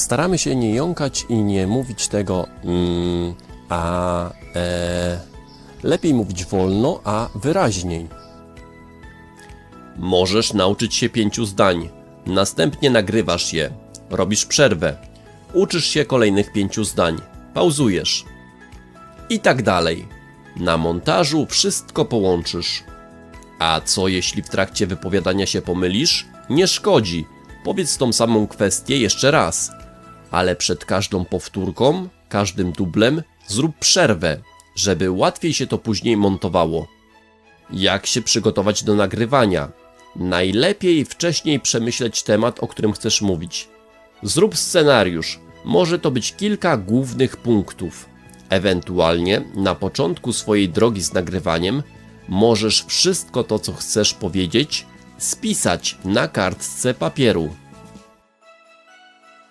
staramy się nie jąkać i nie mówić tego, mm, a e, lepiej mówić wolno, a wyraźniej. Możesz nauczyć się pięciu zdań. Następnie nagrywasz je. Robisz przerwę. Uczysz się kolejnych pięciu zdań. Pauzujesz. I tak dalej. Na montażu wszystko połączysz. A co jeśli w trakcie wypowiadania się pomylisz? Nie szkodzi. Powiedz tą samą kwestię jeszcze raz. Ale przed każdą powtórką, każdym dublem zrób przerwę, żeby łatwiej się to później montowało. Jak się przygotować do nagrywania? Najlepiej wcześniej przemyśleć temat, o którym chcesz mówić. Zrób scenariusz. Może to być kilka głównych punktów. Ewentualnie na początku swojej drogi z nagrywaniem możesz wszystko to, co chcesz powiedzieć, spisać na kartce papieru.